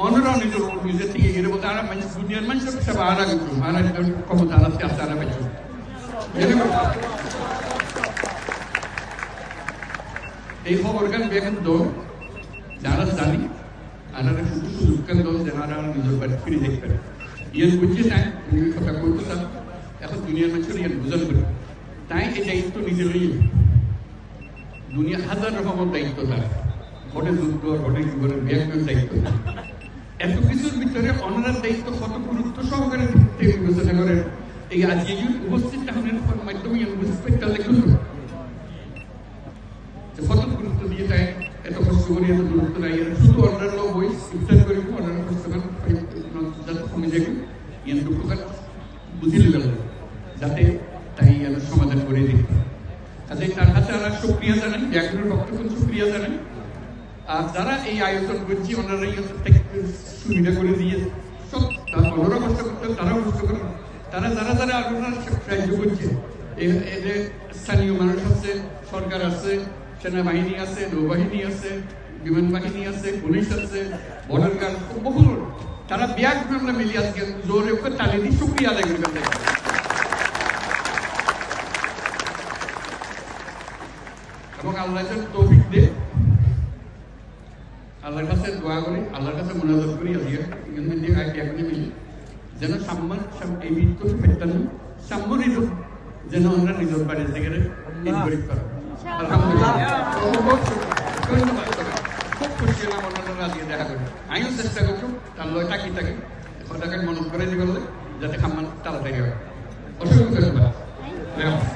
তো বোঝা কোনো যোগ্যই অন্যরা নিজের নিজের থেকে গেলে বলতে আরা মানুষ দুনিয়ার মানুষের সব আরা গেছো আরা ক্ষমতা আলাদা আসতে আরা পেয়েছ এই খবর গান বেগুন দল যারা জানি আনারা শুধু সুযোগ কেন দল যারা নিজের বাড়ি ফিরে দেখতে পারে ইয়ান বুঝছে তাই তুমি কথা বলতে চাও। এখন দুনিয়ার মানুষের ইয়ান বুঝান করে। তাই এই দায়িত্ব নিজে লইয়ে দুনিয়া হাজার রকমের দায়িত্ব তার। ঘটে যুদ্ধ ঘটে জীবনের ব্যাংকের দায়িত্ব। এত কিছুর ভিতরে অনার দায়িত্ব কত গুরুত্ব সহকারে বিবেচনা করে এই আজ এই উপস্থিত তাহলে মাধ্যমে বুঝতে পারতাম যে কত গুরুত্ব দিয়ে তাই এত কষ্ট করে এত গুরুত্ব নাই। এর শুধু অন্যান্য বই ইফতার যাতে কমে যাবে দুঃখকার গেল যাতে তাই ইয়ান সমাধান করে দিই কাজে তার কাছে আমরা সুক্রিয়া জানাই ব্যাকরণ রক্তক্ষণ সুক্রিয়া আর যারা এই আয়োজন করছি, ওনারা সুবিধা করে দিয়ে ওনারা কষ্ট করতে, তারাও কষ্ট করে। তারা, যারা যারা আপনার সাহায্য করছে এই স্থানীয় মানুষ আছে, সরকার আছে, সেনাবাহিনী আছে, নৌবাহিনী আছে, বিমান বাহিনী আছে, পুলিশ আছে, বর্ডার গার্ড, বহু তারা ব্যাগ আমরা মিলি আজকে জোরে ওকে তালি দিয়ে সুক্রিয়া আদায় করে এবং আল্লাহ তৌফিক দে আল্লাহর কাছে দোয়া করি, আল্লাহর কাছে মোনাজাত করি যেন সাম্মান সাম- এই মৃত্যু ফেরতান সাম্য নিজ যেন আমরা নিজের বাড়ির থেকে খুব খুশি হলাম দেখা করি আমিও চেষ্টা করছ, তার লয় টাকি থাকে। মনত করে যাতে খাম্মান তাড়াতাড়ি হয়। অসংখ্য